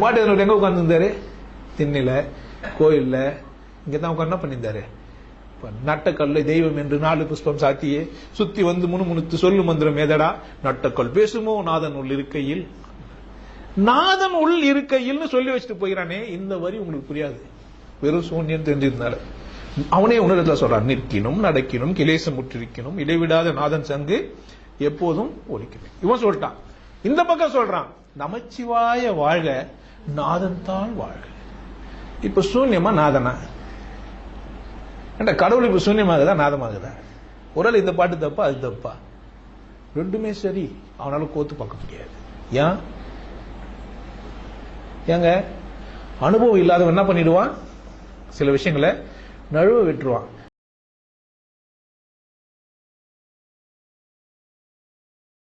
பாட்டு எதனோட எங்க உட்காந்துருந்தாரு திண்ணில கோயில்ல. இங்கதான் தான் என்ன பண்ணியிருந்தாரு? இப்ப நட்டக்கல்லை தெய்வம் என்று நாலு புஷ்பம் சாத்தியே சுத்தி வந்து முணுமுணுத்து சொல்லு மந்திரம் எதடா நட்டக்கல் பேசுமோ? நாதன் உள் இருக்கையில். நாதன் உள் இருக்கையில் சொல்லி வச்சுட்டு போயிறானே இந்த வரி உங்களுக்கு புரியாது. வெறும் சூன்யம் தெரிஞ்சிருந்தாரு. அவனே உணர்வுல சொல்றான் நிற்கினும் நடக்கினும் கிலேசம் முற்றிருக்கணும் இடைவிடாத நாதன் சங்கு எப்போதும் ஒழிக்கணும் இவன் சொல்லிட்டான். இந்த பக்கம் சொல்றான் நமச்சிவாய வாழ்க நாதன் தான் வாழ்க. இப்ப சூன்யமா நாதனா? ஏண்டா கடவுள் இப்ப சூன்யமாகுதா நாதமாகுதா? ஒரு இந்த பாட்டு தப்பா அது தப்பா? ரெண்டுமே சரி அவனால கோத்து பார்க்க முடியாது. ஏன்? ஏங்க அனுபவம் இல்லாதவன் என்ன பண்ணிடுவான்? சில விஷயங்களை நழுவ விட்டுருவான்.